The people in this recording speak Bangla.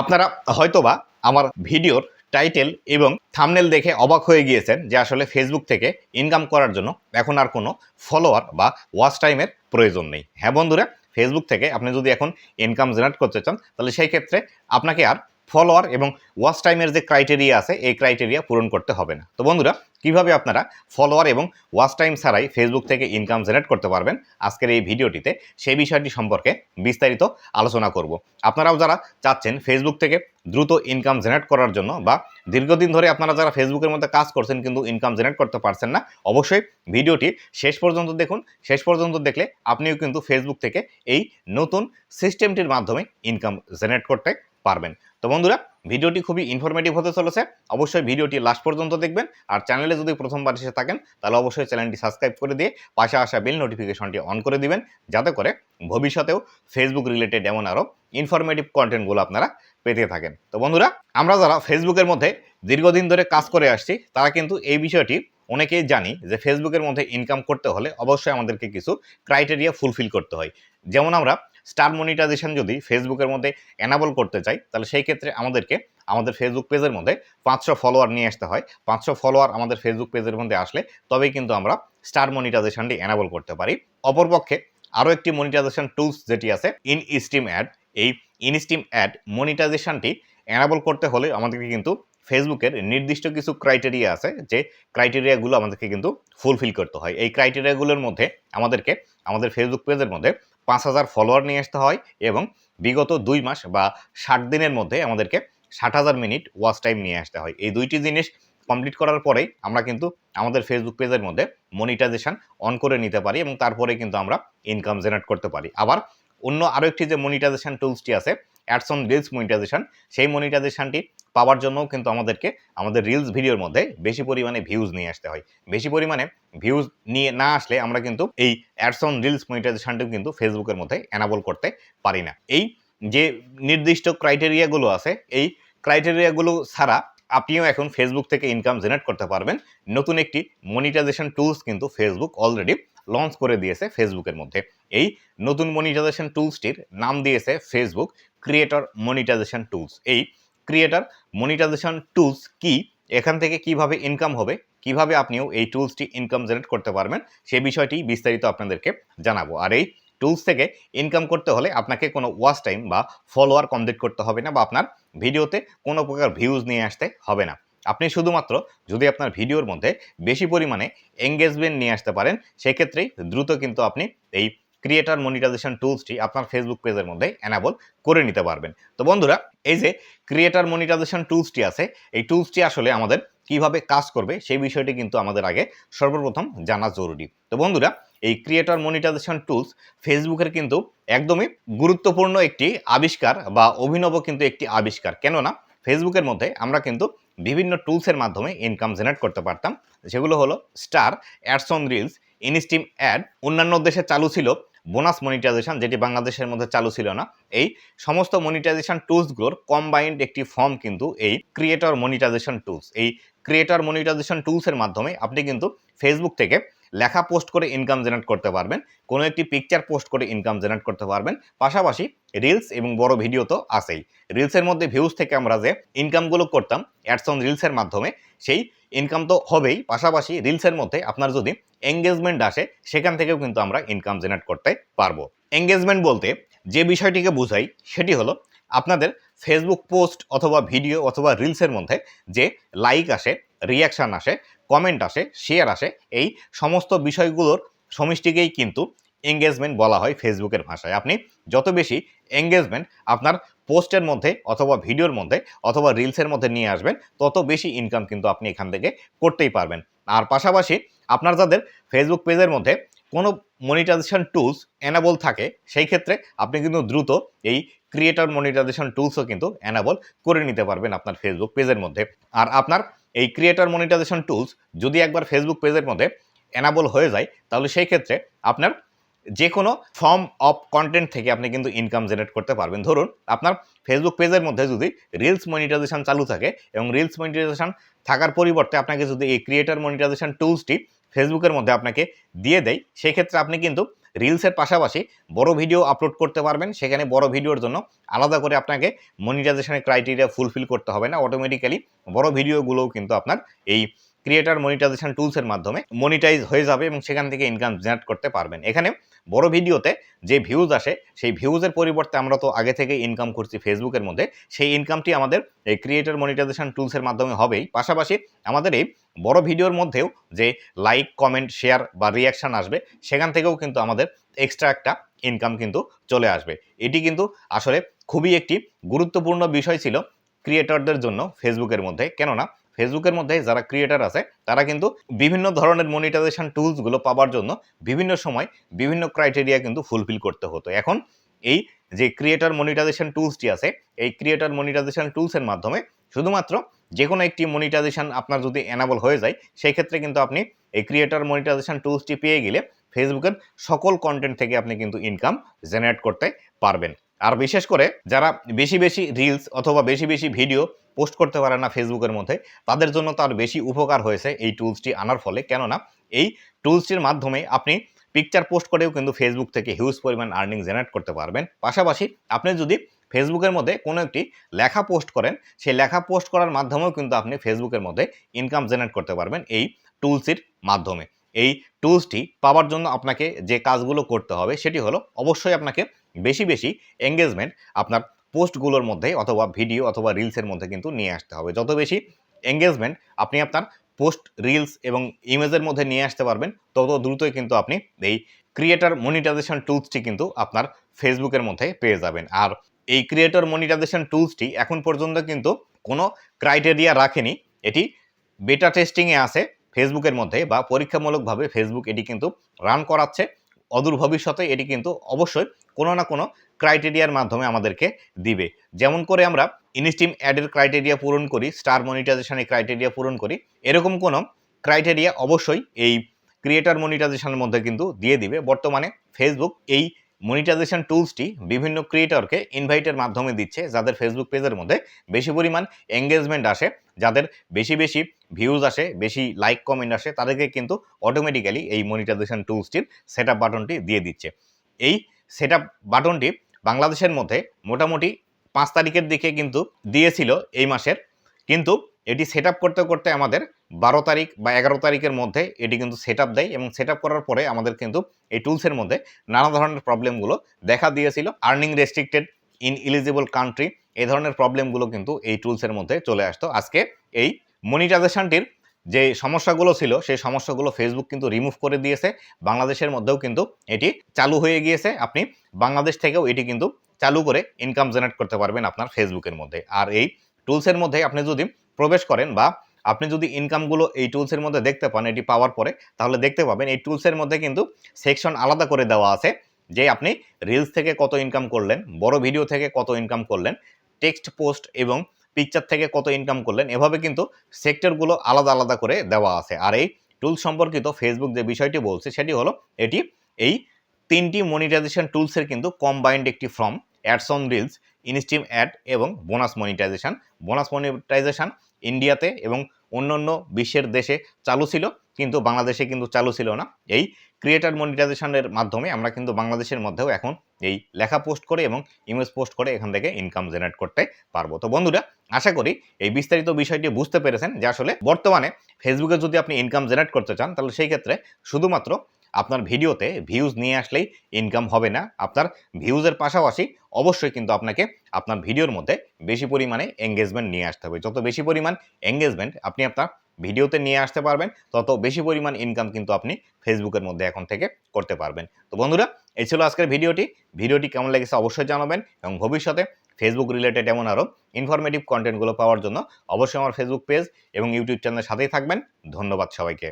আপনারা হয়তোবা আমার ভিডিওর টাইটেল এবং থামনেল দেখে অবাক হয়ে গিয়েছেন যে আসলে ফেসবুক থেকে ইনকাম করার জন্য এখন আর কোনো ফলোয়ার বা ওয়াচ টাইমের প্রয়োজন নেই। হ্যাঁ বন্ধুরা ফেসবুক থেকে আপনি যদি এখন ইনকাম জেনারেট করতে চান, তাহলে সেই ক্ষেত্রে আপনাকে আর ফলোয়ার এবং ওয়াচ টাইমের যে ক্রাইটেরিয়া আছে, এই ক্রাইটেরিয়া পূরণ করতে হবে না। তো বন্ধুরা কীভাবে আপনারা ফলোয়ার এবং ওয়াচ টাইম ছাড়াই ফেসবুক থেকে ইনকাম জেনারেট করতে পারবেন আজকের এই ভিডিওটিতে সেই বিষয়টি সম্পর্কে বিস্তারিত আলোচনা করব। আপনারাও যারা চাচ্ছেন ফেসবুক থেকে দ্রুত ইনকাম জেনারেট করার জন্য বা দীর্ঘদিন ধরে আপনারা যারা ফেসবুকের মধ্যে কাজ করছেন কিন্তু ইনকাম জেনারেট করতে পারছেন না, অবশ্যই ভিডিওটি শেষ পর্যন্ত দেখুন। শেষ পর্যন্ত দেখলে আপনিও কিন্তু ফেসবুক থেকে এই নতুন সিস্টেমটির মাধ্যমে ইনকাম জেনারেট করতে পারবেন। তো বন্ধুরা ভিডিওটি খুবই ইনফরমেটিভ হতে চলেছে। অবশ্যই ভিডিওটি লাস্ট পর্যন্ত দেখবেন। আর চ্যানেলে যদি প্রথমবার এসে থাকেন, তাহলে অবশ্যই চ্যানেলটি সাবস্ক্রাইব করে দিয়ে পাশে আসা বেল নোটিফিকেশনটি অন করে দিবেন। যাতে করে ভবিষ্যতেও ফেসবুক রিলেটেড এমন আরও ইনফরমেটিভ কন্টেন্টগুলো আপনারা পেতে থাকেন। তো বন্ধুরা, আমরা যারা ফেসবুকের মধ্যে দীর্ঘদিন ধরে কাজ করে আসছি, তারা কিন্তু এই বিষয়টি অনেকেই জানি যে ফেসবুকের মধ্যে ইনকাম করতে হলে অবশ্যই আমাদেরকে কিছু ক্রাইটেরিয়া ফুলফিল করতে হয়। যেমন আমরা স্টার মনিটাইজেশন যদি ফেসবুকের মধ্যে এনাবল করতে চাই, তাহলে সেই ক্ষেত্রে আমাদেরকে আমাদের ফেসবুক পেজের মধ্যে পাঁচশো ফলোয়ার নিয়ে আসতে হয়। পাঁচশো ফলোয়ার আমাদের ফেসবুক পেজের মধ্যে আসলে তবেই কিন্তু আমরা স্টার মনিটাইজেশনটি এনাবল করতে পারি। অপরপক্ষে আরও একটি মনিটাইজেশন টুলস যেটি আছে ইন স্টিম অ্যাড এই ইন স্টিম অ্যাড মনিটাইজেশনটি এনাবল করতে হলে আমাদেরকে কিন্তু ফেসবুকের নির্দিষ্ট কিছু ক্রাইটেরিয়া আছে যে ক্রাইটেরিয়াগুলো আমাদেরকে কিন্তু ফুলফিল করতে হয়। এই ক্রাইটেরিয়াগুলোর মধ্যে আমাদেরকে আমাদের ফেসবুক পেজের মধ্যে পাঁচ হাজার ফলোয়ার নিয়ে আসতে হয় এবং বিগত দুই মাস বা ষাট দিনের মধ্যে আমাদেরকে ষাট হাজার মিনিট ওয়াচ টাইম নিয়ে আসতে হয়। এই দুইটি জিনিস কমপ্লিট করার পরেই আমরা কিন্তু আমাদের ফেসবুক পেজের মধ্যে মনিটাইজেশন অন করে নিতে পারি এবং তারপরে কিন্তু আমরা ইনকাম জেনারেট করতে পারি। আবার অন্য আরও একটি যে মনিটাইজেশন টুলসটি আছে অ্যাডস অন রিলস মনিটাইজেশন সেই মনিটাইজেশনটি পাওয়ার জন্যও কিন্তু আমাদেরকে আমাদের রিলস ভিডিওর মধ্যে বেশি পরিমাণে ভিউজ নিয়ে আসতে হয়। বেশি পরিমাণে ভিউজ নিয়ে না আসলে আমরা কিন্তু এই অ্যাডস অন রিলস মনিটাইজেশনটিও কিন্তু ফেসবুকের মধ্যে অ্যানাবল করতে পারি না। এই যে নির্দিষ্ট ক্রাইটেরিয়াগুলো আছে, এই ক্রাইটেরিয়াগুলো ছাড়া আপনিও এখন ফেসবুক থেকে ইনকাম জেনারেট করতে পারবেন। নতুন একটি মনিটাইজেশন টুলস কিন্তু ফেসবুক অলরেডি লঞ্চ করে দিয়েছে ফেসবুকের মধ্যে। এই নতুন মনিটাইজেশন টুলসটির নাম দিয়েছে ফেসবুক ক্রিয়েটর মনিটাইজেশন টুলস এই ক্রিয়েটর মনিটাইজেশন টুলস কি? এখান থেকে কীভাবে ইনকাম হবে? কীভাবে আপনিও এই টুলসটি ইনকাম জেনারেট করতে পারবেন? সে বিষয়টি বিস্তারিত আপনাদেরকে জানাব। আর এই টুলস থেকে ইনকাম করতে হলে আপনাকে কোনো ওয়াচ টাইম বা ফলোয়ার কমপ্লিট করতে হবে না বা আপনার ভিডিওতে কোনো প্রকার ভিউজ নিয়ে আসতে হবে না। আপনি শুধুমাত্র যদি আপনার ভিডিওর মধ্যে বেশি পরিমাণে এঙ্গেজমেন্ট নিয়ে আসতে পারেন, সেক্ষেত্রেই দ্রুত কিন্তু আপনি এই ক্রিয়েটার মনিটাইজেশন টুলসটি আপনার ফেসবুক পেজের মধ্যে অ্যানাবল করে নিতে পারবেন। তো বন্ধুরা, এই যে ক্রিয়েটার মনিটাইজেশন টুলসটি আছে, এই টুলসটি আসলে আমাদের কীভাবে কাজ করবে সেই বিষয়টি কিন্তু আমাদের আগে সর্বপ্রথম জানা জরুরি। তো বন্ধুরা, এই ক্রিয়েটর মনিটাইজেশন টুলস ফেসবুকের কিন্তু একদমই গুরুত্বপূর্ণ একটি আবিষ্কার বা অভিনব কিন্তু একটি আবিষ্কার। কেননা ফেসবুকের মধ্যে আমরা কিন্তু বিভিন্ন টুলসের মাধ্যমে ইনকাম জেনারেট করতে পারতাম। সেগুলো হলো star ads on reels instream ad অন্যান্য দেশে চালু ছিল বোনাস মনিটাইজেশন যেটি বাংলাদেশের মধ্যে চালু ছিল না, এই সমস্ত মনিটাইজেশন টুলসগুলোর কম্বাইন্ড একটি ফর্ম কিন্তু এই ক্রিয়েটর মনিটাইজেশন টুলস এই ক্রিয়েটর মনিটাইজেশন টুলসের মাধ্যমে আপনি কিন্তু ফেসবুক থেকে লেখা পোস্ট করে ইনকাম জেনারেট করতে পারবেন, কোনো একটি পিকচার পোস্ট করে ইনকাম জেনারেট করতে পারবেন, পাশাপাশি রিলস এবং বড় ভিডিও তো আছেই। রিলসের মধ্যে ভিউজ থেকে আমরা যে ইনকামগুলো করতাম অ্যাডস অন রিলসের মাধ্যমে সেই ইনকাম তো হবেই, পাশাপাশি রিলসের মধ্যে আপনার যদি এঙ্গেজমেন্ট আসে, সেখান থেকেও কিন্তু আমরা ইনকাম জেনারেট করতে পারব। এঙ্গেজমেন্ট বলতে যে বিষয়টিকে বোঝাই, সেটি হলো আপনাদের ফেসবুক পোস্ট অথবা ভিডিও অথবা রিলসের মধ্যে যে লাইক আসে রিয়াকশান আসে কমেন্ট আসে শেয়ার আসে, এই সমস্ত বিষয়গুলোর সমষ্টিকেই কিন্তু এঙ্গেজমেন্ট বলা হয় ফেসবুকের ভাষায়। আপনি যত বেশি এঙ্গেজমেন্ট আপনার পোস্টের মধ্যে অথবা ভিডিওর মধ্যে অথবা রিলসের মধ্যে নিয়ে আসবেন, তত বেশি ইনকাম কিন্তু আপনি এখান থেকে করতেই পারবেন। আর পাশাপাশি আপনার যাদের ফেসবুক পেজের মধ্যে কোনো মনিটাইজেশন টুলস অ্যানাবল থাকে, সেই ক্ষেত্রে আপনি কিন্তু দ্রুত এই ক্রিয়েটর মনিটাইজেশন টুলসও কিন্তু অ্যানাবল করে নিতে পারবেন আপনার ফেসবুক পেজের মধ্যে। আর আপনার এই ক্রিয়েটর মনিটাইজেশন টুলস যদি একবার ফেসবুক পেজের মধ্যে অ্যানাবল হয়ে যায়, তাহলে সেই ক্ষেত্রে আপনার যে কোনো ফর্ম অফ কন্টেন্ট থেকে আপনি কিন্তু ইনকাম জেনারেট করতে পারবেন। ধরুন, আপনার ফেসবুক পেজের মধ্যে যদি রিলস মনিটাইজেশন চালু থাকে এবং রিলস মনিটাইজেশন থাকার পরিবর্তে আপনাকে যদি এই ক্রিয়েটার মনিটাইজেশন টুলসটি ফেসবুকের মধ্যে আপনাকে দিয়ে দেয়, সেক্ষেত্রে আপনি কিন্তু রিলসের পাশাপাশি বড় ভিডিও আপলোড করতে পারবেন। সেখানে বড় ভিডিওর জন্য আলাদা করে আপনাকে মনিটাইজেশনের ক্রাইটেরিয়া ফুলফিল করতে হবে না। অটোমেটিক্যালি বড় ভিডিওগুলোও কিন্তু আপনার এই ক্রিয়েটার মনিটাইজেশন টুলসের মাধ্যমে মনিটাইজ হয়ে যাবে এবং সেখান থেকে ইনকাম জেনারেট করতে পারবেন। এখানে বড় ভিডিওতে যে ভিউজ আসে, সেই ভিউজের পরিবর্তে আমরা তো আগে থেকে ইনকাম করছি ফেসবুকের মধ্যে, সেই ইনকামটি আমাদের এই ক্রিয়েটার মনিটাইজেশন টুলসের মাধ্যমে হবেই। পাশাপাশি আমাদের এই বড় ভিডিওর মধ্যেও যে লাইক কমেন্ট শেয়ার বা রিয়াকশান আসবে, সেখান থেকেও কিন্তু আমাদের এক্সট্রা একটা ইনকাম কিন্তু চলে আসবে। এটি কিন্তু আসলে খুবই একটি গুরুত্বপূর্ণ বিষয় ছিল ক্রিয়েটরদের জন্য ফেসবুকের মধ্যে। কেননা ফেসবুকের মধ্যে যারা ক্রিয়েটার আছে, তারা কিন্তু বিভিন্ন ধরনের মনিটাইজেশন টুলসগুলো পাওয়ার জন্য বিভিন্ন সময় বিভিন্ন ক্রাইটেরিয়া কিন্তু ফুলফিল করতে হতো। এখন এই যে ক্রিয়েটার মনিটাইজেশন টুলসটি আছে, এই ক্রিয়েটার মনিটাইজেশন টুলসের মাধ্যমে শুধুমাত্র যে কোনো একটি মনিটাইজেশন আপনার যদি এনাবল হয়ে যায় সেই ক্ষেত্রে কিন্তু আপনি এই ক্রিয়েটার মনিটাইজেশন টুলসটি পেয়ে গেলে ফেসবুকের সকল কন্টেন্ট থেকে আপনি কিন্তু ইনকাম জেনারেট করতে পারবেন। আর বিশেষ করে যারা বেশি বেশি রিলস অথবা বেশি বেশি ভিডিও পোস্ট করতে পারে না ফেসবুকের মধ্যে, তাদের জন্য তার বেশি উপকার হয়েছে এই টুলসটি আনার ফলে। কেননা এই টুলসটির মাধ্যমে আপনি পিকচার পোস্ট করেও কিন্তু ফেসবুক থেকে হিউজ পরিমাণ আর্নিং জেনারেট করতে পারবেন। পাশাপাশি আপনি যদি ফেসবুকের মধ্যে কোনো একটি লেখা পোস্ট করেন, সেই লেখা পোস্ট করার মাধ্যমেও কিন্তু আপনি ফেসবুকের মধ্যে ইনকাম জেনারেট করতে পারবেন এই টুলসটির মাধ্যমে। এই টুলসটি পাওয়ার জন্য আপনাকে যে কাজগুলো করতে হবে, সেটি হলো অবশ্যই আপনাকে বেশি বেশি এঙ্গেজমেন্ট আপনার পোস্টগুলোর মধ্যে অথবা ভিডিও অথবা রিলসের মধ্যে কিন্তু নিয়ে আসতে হবে। যত বেশি এঙ্গেজমেন্ট আপনি আপনার পোস্ট রিলস এবং ইমেজের মধ্যে নিয়ে আসতে পারবেন, তত দ্রুতই কিন্তু আপনি এই ক্রিয়েটার মনিটাইজেশন টুলসটি কিন্তু আপনার ফেসবুকের মধ্যে পেয়ে যাবেন। আর এই ক্রিয়েটর মনিটাইজেশন টুলসটি এখন পর্যন্ত কিন্তু কোনো ক্রাইটেরিয়া রাখেনি। এটি বেটা টেস্টিংয়ে আছে ফেসবুকের মধ্যে বা পরীক্ষামূলকভাবে ফেসবুক এটি কিন্তু রান করাচ্ছে। অদূর ভবিষ্যতে এটি কিন্তু অবশ্যই কোনো না কোনো ক্রাইটেরিয়ার মাধ্যমে আমাদেরকে দিবে। যেমন করে আমরা ইনস্টিম অ্যাডের ক্রাইটেরিয়া পূরণ করি স্টার মনিটাইজেশনের ক্রাইটেরিয়া পূরণ করি, এরকম কোনো ক্রাইটেরিয়া অবশ্যই এই ক্রিয়েটার মনিটাইজেশনের মধ্যে কিন্তু দিয়ে দিবে। বর্তমানে ফেসবুক এই মনিটাইজেশন টুলসটি বিভিন্ন ক্রিয়েটরকে ইনভাইটের মাধ্যমে দিচ্ছে, যাদের ফেসবুক পেজের মধ্যে বেশি পরিমাণ এঙ্গেজমেন্ট আসে, যাদের বেশি বেশি ভিউজ আসে, বেশি লাইক কমেন্ট আসে, তাদেরকে কিন্তু অটোমেটিক্যালি এই মনিটাইজেশন টুলসটির সেট বাটনটি দিয়ে দিচ্ছে। এই সেট বাটনটি বাংলাদেশের মধ্যে মোটামুটি পাঁচ তারিখের দিকে কিন্তু দিয়েছিল এই মাসের। কিন্তু এটি সেট করতে করতে আমাদের বারো তারিখ বা এগারো তারিখের মধ্যে এটি কিন্তু সেট দেয় এবং সেট করার পরে আমাদের কিন্তু এই টুলসের মধ্যে নানা ধরনের প্রবলেমগুলো দেখা দিয়েছিল। Earning restricted ineligible country এই ধরনের প্রবলেমগুলো কিন্তু এই টুলসের মধ্যে চলে আসতো। আজকে এই মনিটাইজেশনটির যে সমস্যাগুলো ছিল, সেই সমস্যাগুলো ফেসবুক কিন্তু রিমুভ করে দিয়েছে। বাংলাদেশের মধ্যেও কিন্তু এটি চালু হয়ে গিয়েছে। আপনি বাংলাদেশ থেকেও এটি কিন্তু চালু করে ইনকাম জেনারেট করতে পারবেন আপনার ফেসবুকের মধ্যে। আর এই টুলসের মধ্যে আপনি যদি প্রবেশ করেন বা আপনি যদি ইনকামগুলো এই টুলসের মধ্যে দেখতে পান, এটি পাওয়ার পরে, তাহলে দেখতে পাবেন এই টুলসের মধ্যে কিন্তু সেকশন আলাদা করে দেওয়া আছে। যে আপনি রিলস থেকে কত ইনকাম করলেন, বড় ভিডিও থেকে কত ইনকাম করলেন টেক্সট পোস্ট এবং পিকচার থেকে কত ইনকাম করলেন, এভাবে কিন্তু সেক্টরগুলো আলাদা আলাদা করে দেওয়া আছে। আর এই টুল সম্পর্কিত ফেসবুক যে বিষয়টি বলছে, সেটি হলো এটি এই তিনটি মনিটাইজেশন টুলসের কিন্তু কম্বাইন্ড একটি form ads on reels instream ad এবং বোনাস মনিটাইজেশন বোনাস মনিটাইজেশন ইন্ডিয়াতে এবং অন্যান্য বিশ্বের দেশে চালু ছিল, কিন্তু বাংলাদেশে কিন্তু চালু ছিল না। এই ক্রিয়েটার মনিটাইজেশনের মাধ্যমে আমরা কিন্তু বাংলাদেশের মধ্যেও এখন এই লেখা পোস্ট করে এবং ইমেজ পোস্ট করে এখান থেকে ইনকাম জেনারেট করতে পারব। তো বন্ধুরা, আশা করি এই বিস্তারিত বিষয়টি বুঝতে পেরেছেন যে আসলে বর্তমানে ফেসবুকে যদি আপনি ইনকাম জেনারেট করতে চান, তাহলে সেই ক্ষেত্রে শুধুমাত্র আপনার ভিডিওতে ভিউজ নিয়ে আসলেই ইনকাম হবে না। আপনার ভিউজের পাশাপাশি অবশ্যই কিন্তু আপনাকে আপনার ভিডিওর মধ্যে বেশি পরিমাণে এঙ্গেজমেন্ট নিয়ে আসতে হবে। যত বেশি পরিমাণ এঙ্গেজমেন্ট আপনি আপনার ভিডিওতে নিয়ে আসতে পারবেন, তত বেশি পরিমাণ ইনকাম কিন্তু আপনি ফেসবুকের মধ্যে এখন থেকে করতে পারবেন। তো বন্ধুরা, এই ছিল আজকের ভিডিওটি। ভিডিওটি কেমন লেগেছে অবশ্যই জানাবেন এবং ভবিষ্যতে ফেসবুক রিলেটেড এমন আরও ইনফরমেটিভ কন্টেন্টগুলো পাওয়ার জন্য অবশ্যই আমার ফেসবুক পেজ এবং ইউটিউব চ্যানেলের সাথেই থাকবেন। ধন্যবাদ সবাইকে।